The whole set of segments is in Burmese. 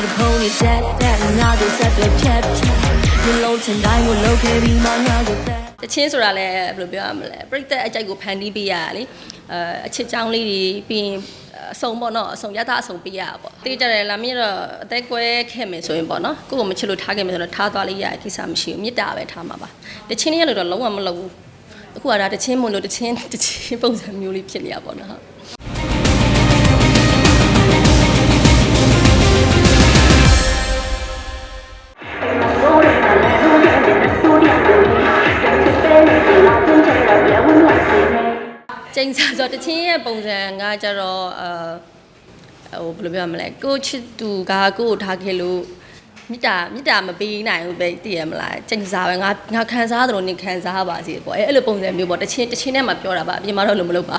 ကိုဖုန်းနဲ့တက်တက်ငါတို့ဆက်တွေဖြတ်ဖြတ်ဒီလုံးချင်တိုင်းကိုလုပ်ခဲ့ပြီးမှငါတို့တက်တချင်းဆိုတာလည်းဘယ်လိုပြောရမလဲပြိသက်အကြိုက်ကိုဖန်တီးပေးရတာလေအဲအချစ်ချောင်းလေးတွေပြီးရင်အစုံပေါ့နော်အစုံရသအစုံပေးရတာပေါ့တေးကြတယ်လာမင်းတော့အသက်ကွဲခဲ့မယ်ဆိုရင်ပေါ့နော်ကိုယ့်ကိုမချစ်လို့ထားခဲ့မယ်ဆိုတော့ထားသွားလိုက်ရတဲ့ကိစ္စမရှိဘူးမေတ္တာပဲထားမှာပါတချင်းလေးရလို့တော့လုံးဝမလုပ်ဘူးအခုကဒါတချင်းမလို့တချင်းတချင်းပုံစံမျိုးလေးဖြစ်နေရပါတော့ဟုတ် ကျင်းစားဆိုတော့တချင်းရဲ့ပုံစံကကြတော့အဲဟိုဘယ်လိုပြောရမလဲကိုချစ်သူကကိုကိုထားခဲ့လို့ မြစ်တာမြစ်တာမပေးနိုင်ဘူးပဲသိရမလားကျင်းစားပဲငါငါခံစားသလိုနေခံစားပါစေပေါ့အဲအဲ့လိုပုံစံမျိုးပေါ့တချင်းတချင်းနဲ့မှပြောတာပါအပြင်မှာတော့လို့မလုပ်ပါ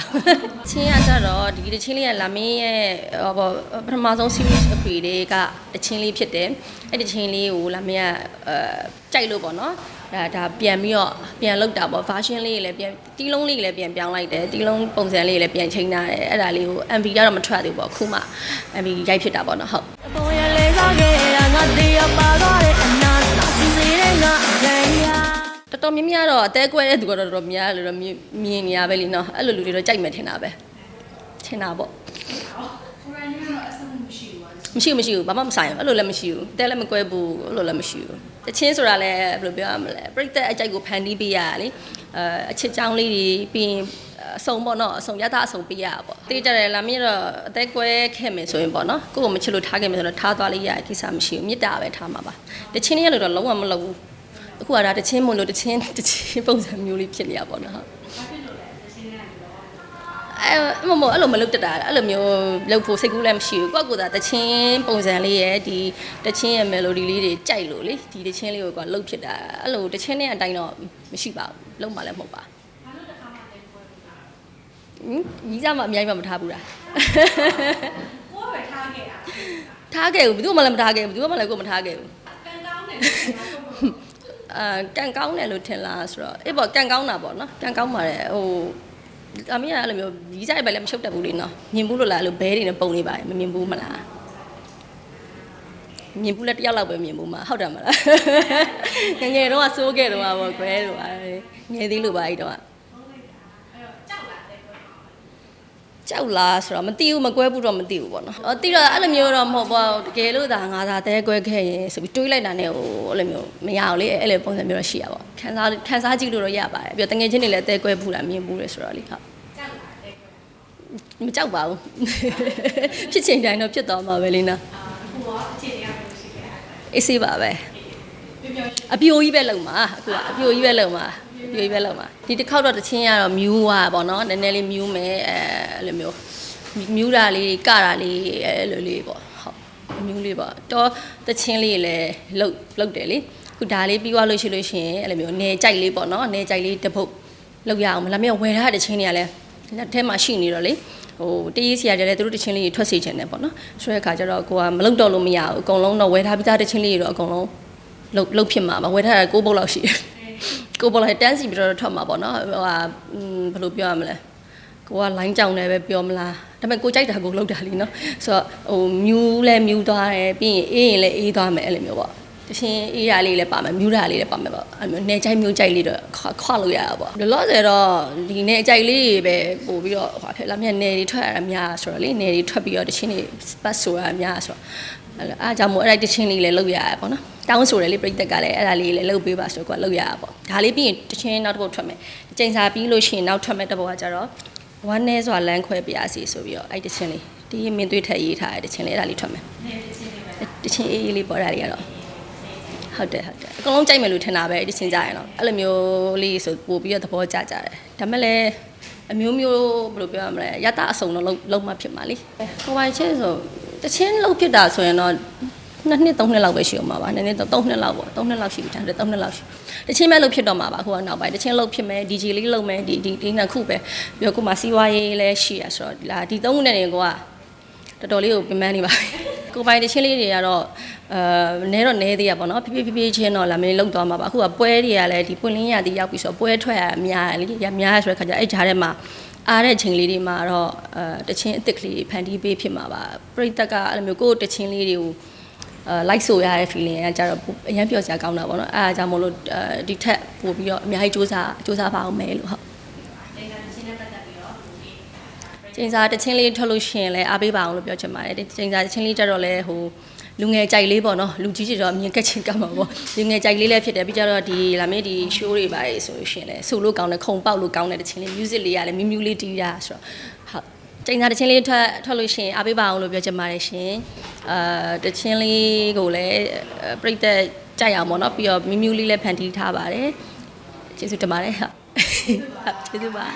ချင်းကကြတော့ဒီတချင်းလေးကလာမင်းရဲ့ဟောပေါ့ပထမဆုံး series အခွေတွေကတချင်းလေးဖြစ်တယ်အဲ့တချင်းလေးကိုလာမင်းကအဲကြိုက်လို့ပေါ့နော်ဒါဒါပြန်ပြီးတော့ပြန်လောက်တာပေါ့ version လေးတွေလည်းပြန်တီးလုံးလေးတွေလည်းပြန်ပြောင်းလိုက်တယ်တီးလုံးပုံစံလေးတွေလည်းပြန်ချိန်ထားတယ်အဲ့ဒါလေးကို MV ကတော့မထွက်သေးဘူးပေါ့အခုမှ MV ရိုက်ဖြစ်တာပေါ့နော်ဟုတ်ပေါ်ရ တော်တော်များများတော့အသေးကွဲတဲ့သူကတော့တော်တော်များတယ်လို့တော့မြင်မြင်နေရပဲလीနော်အဲ့လိုလူတွေတော့ကြိုက်မယ်ထင်တာပဲထင်တာပေါ့မရှိဘူးမရှိဘူးဘာမှမဆိုင်ဘူးအဲ့လိုလည်းမရှိဘူးတဲလည်းမကွဲဘူးအဲ့လိုလည်းမရှိဘူးတချင်းဆိုတာလည်းဘယ်လိုပြောရမလဲပြိသက်အကြိုက်ကိုဖန်တီးပေးရတာလေအဲအချစ်ချောင်းလေးတွေပြီးရင်အစုံပေါ့နော်အစုံရသအစုံပေးရတာပေါ့တေးကြတယ်လာမင်းတော့အသက်ကွဲခဲ့မယ်ဆိုရင်ပေါ့နော်ကိုယ့်ကိုမချစ်လို့ထားခဲ့မယ်ဆိုတော့ထားသွားလိုက်ရတဲ့ကိစ္စမရှိဘူးမေတ္တာပဲထားမှာပါတချင်းလေးရလို့တော့လုံးဝမလုပ်ဘူး အခုကဒါတချင်းမလို့တချင်းတချင်းပုံစံမျိုးလေးဖြစ်နေရပါတော့ဟုတ်အဲမမအဲ့လိုမလုပ်တတ်တာအဲ့လိုမျိုးလုပ်ဖို့စိတ်ကူးလည်းမရှိဘူးကိုယ့်ကိုယ်သာတချင်းပုံစံလေးရဲ့ဒီတချင်းရဲ့ melody လေးတွေကြိုက်လို့လေဒီတချင်းလေးကိုကလှုပ်ဖြစ်တာအဲ့လိုတချင်းနဲ့အတိုင်းတော့မရှိပါဘူးလုံးမလည်းမဟုတ်ပါဟင်ညီးစားမအများကြီးမထားဘူးလားကိုယ်ပဲထားခဲ့တာထားခဲ့ဘူးဘယ်သူမှလည်းမထားခဲ့ဘူးဘယ်သူမှလည်းကိုယ်မထားခဲ့ဘူးကန်ကောင်းတယ် အာကန်ကောင်းတယ်လို့ထင်လားဆိုတော့အေးပေါ့ကန်ကောင်းတာပေါ့နော်ကန်ကောင်းပါတယ်ဟိုအမေကအဲ့လိုမျိုးကြီးကြိုက်ပဲလည်းမရှုပ်တတ်ဘူးလေနော်မြင်ဘူးလို့လားအဲ့လိုဘဲတွေနဲ့ပုံနေပါတယ်မမြင်ဘူးမလားမြင်ဘူးလက်တစ်ယောက်လောက်ပဲမြင်ဘူးမှာဟုတ်တယ်မလားငယ်ငယ်တော့ကစိုးခဲ့တော့ပါပေါ့ကွယ်တော့ငယ်သေးလို့ပါအဲ့တော့ ကြောက်လားဆိုတော့မသိဘူးမကွဲဘူးတော့မသိဘူးပေါ့နော်။အော်သိတော့အဲ့လိုမျိုးတော့မဟုတ်ပါဘူး။တကယ်လို့ဒါငါသာတဲကွဲခဲ့ရင်ဆိုပြီးတွေးလိုက်တာနဲ့ဟိုအဲ့လိုမျိုးမရအောင်လေအဲ့လိုပုံစံမျိုးတော့ရှိရပါဘော။ခန်းစားခန်းစားကြည့်လို့တော့ရပါတယ်။ပြီးတော့တငယ်ချင်းတွေလည်းတဲကွဲဘူးလားမြင်ဘူးလေဆိုတော့လေဟုတ်။မကြောက်ပါဘူး။ဖြစ်ချိန်တိုင်းတော့ဖြစ်သွားမှာပဲလေနော်ကိုရောအခြေအနေရလို့ရှိခဲ့တာ။အေးဆေးပါပဲပြောပြောရှိ။ အပြိုကြီးပဲလုံမှာအခုကအပြိုကြီးပဲလုံမှာအပြိုကြီးပဲလုံမှာဒီတစ်ခေါက်တော့တချင်းကတော့မြူးသွားပါတော့နည်းနည်းလေးမြူးမယ်အဲအဲ့လိုမျိုးမြူးတာလေးကတာလေးအဲ့လိုလေးပေါ့ဟုတ်အမျိုးလေးပေါ့တော့တချင်းလေးလည်းလှုပ်လှုပ်တယ်လေခုဒါလေးပြီးသွားလို့ရှိလို့ရှိရင်အဲ့လိုမျိုးနေကြိုက်လေးပေါ့နော်နေကြိုက်လေးတစ်ပုတ်လှုပ်ရအောင်မလားမြေဝယ်ထားတဲ့တချင်းတွေကလည်းလက်ထဲမှာရှိနေတော့လေဟိုတရေးစီရကြတဲ့သူတို့တချင်းလေးတွေထွက်စေချင်တယ်ပေါ့နော်ဆိုတဲ့အခါကျတော့ကိုကမလှုပ်တော့လို့မရဘူးအကုန်လုံးတော့ဝယ်ထားပြီးသားတချင်းလေးတွေတော့အကုန်လုံး လုတ်လုတ်ဖြစ်မှာပါဝယ်ထားတာ6ပုတ်လောက်ရှိတယ်6ပုတ်လောက်တန်းစီပြီးတော့ထွက်မှာပေါ့နော်ဟိုဟာอืมဘယ်လိုပြောရမလဲကိုက line ကြောင်တယ်ပဲပြောမလားဒါပေမဲ့ကိုကြိုက်တာကိုလုတ်တာလीနော်ဆိုတော့ဟိုမြူးလဲမြူးသွားတယ်ပြီးရင်အေးရင်လည်းအေးသွားမယ်အဲ့လိုမျိုးပေါ့တရှင်အေးရလေးလည်းပါမယ်မြူးတာလေးလည်းပါမယ်ပေါ့အဲ့လိုမျိုးနေကြိုက်မြူးကြိုက်လေးတော့ခွခွလို့ရတာပေါ့လောလောဆယ်တော့ဒီနေကြိုက်လေးတွေပဲပို့ပြီးတော့ဟိုဖြစ်လာမြနေတွေထွက်ရတာများဆိုတော့လေနေတွေထွက်ပြီးတော့တရှင်တွေပတ်ဆိုရတာများဆိုတော့ အဲ့လိုအားကြောင့်မို့အဲ့ဒါတချင်းလေးလည်းလုပ်ရရပေါ့နော်တောင်းဆိုတယ်လေပြိတက်ကလည်းအဲ့ဒါလေးလည်းလုပ်ပေးပါဆိုတော့ကလုပ်ရရပေါ့ဒါလေးပြီးရင်တချင်းနောက်တစ်ပုတ်ထွက်မယ်ကျိန်စာပြီးလို့ရှိရင်နောက်ထွက်မယ်တစ်ပုတ်ကကြတော့ဝမ်းနဲစွာလမ်းခွဲပြရစီဆိုပြီးတော့အဲ့တချင်းလေးဒီမင်းသွေးထက်ရေးထားတဲ့တချင်းလေးအဲ့ဒါလေးထွက်မယ်နေတချင်းတွေပဲတချင်းအေးအေးလေးပေါ့အဲ့ဒါလေးကတော့ဟုတ်တယ်ဟုတ်တယ်အကုန်လုံးကြိုက်မယ်လို့ထင်တာပဲအဲ့တချင်းကြရင်တော့အဲ့လိုမျိုးလေးဆိုပို့ပြီးတော့သဘောကျကြတယ်ဒါမဲ့လည်းအမျိုးမျိုးဘယ်လိုပြောရမလဲရတအစုံတော့လုံးလုံးမဖြစ်မှာလीကိုပိုင်ချင်းဆို တချင်းလုံးဖြစ်တာဆိုရင်တော့နှစ်နှစ်သုံးနှစ်လောက်ပဲရှိအောင်ပါပါနည်းနည်းတော့သုံးနှစ်လောက်ပေါ့သုံးနှစ်လောက်ရှိပြီဒါသုံးနှစ်လောက်ရှိတချင်းမဲ့လို့ဖြစ်တော့မှာပါအခုကနောက်ပိုင်းတချင်းလို့ဖြစ်မယ် DJ လေးလုပ်မယ်ဒီဒီဒီနှစ်ခုပဲပြီးတော့ကိုမှစီးပွားရေးလည်းရှိရဆိုတော့ဒီလားဒီသုံးခုနဲ့နေကိုကတော်တော်လေးကိုပင်ပန်းနေပါပြီကိုပိုင်တချင်းလေးတွေကတော့အဲနဲတော့နဲသေးရပါတော့ဖြည်းဖြည်းဖြည်းဖြည်းချင်းတော့လာမင်းလောက်သွားမှာပါအခုကပွဲတွေကလည်းဒီပွင့်လင်းရသည်ရောက်ပြီဆိုတော့ပွဲထွက်ရတာများရလေရများရဆိုတဲ့ခါကျအဲ့ဂျားထဲမှာ အားတဲ့ချိန်လေးတွေမှာတော့အဲတချင်းအစ်စ်ကလေးတွေဖန်တီးပေးဖြစ်မှာပါပြိတက်ကအဲ့လိုမျိုးကိုယ့်တချင်းလေးတွေကိုအဲ like ဆိုရတဲ့ feeling ကကြတော့ပိုအရင်ပြောစရာကောင်းတာပေါ့နော်အဲအားကြောင့်မလို့အဲဒီထက်ပို့ပြီးတော့အများကြီးစူးစမ်းစူးစမ်းပါအောင်မယ်လို့ဟုတ် ဒေတာချင်းနဲ့ပတ်သက်ပြီးတော့ဒီ ချိန်စာတချင်းလေးထွက်လို့ရှိရင်လည်းအားပေးပါအောင်လို့ပြောချင်ပါတယ်ဒီချိန်စာတချင်းလေးကြတော့လဲဟိုလူငယ်ကြိုက်လေးပေါ့နော်လူကြီးတွေတော့အမြင်ကက်ချင်ကတ်မှာပေါ့လူငယ်ကြိုက်လေးလည်းဖြစ်တယ်ပြီးကြတော့ဒီလာမေးဒီ show တွေပါတယ်ဆိုလို့ရှိရင်လည်းဆူလို့ကောင်းတယ်ခုံပေါက်လို့ကောင်းတယ်တချင်းလေး music လေးကလည်းမြူးမြူးလေးတီးတာဆိုတော့ဟုတ်ချိန်စာတချင်းလေးထွက်ထွက်လို့ရှိရင်အားပေးပါအောင်လို့ပြောချင်ပါတယ်ရှင်အာတချင်းလေးကိုလည်းပြိသက်ကြိုက်အောင်ပေါ့နော်ပြီးတော့မြူးမြူးလေးလည်းဖန်တီးထားပါတယ်ကျေးဇူးတင်ပါတယ်ဟုတ်ဟုတ်ကျေးဇူးပါ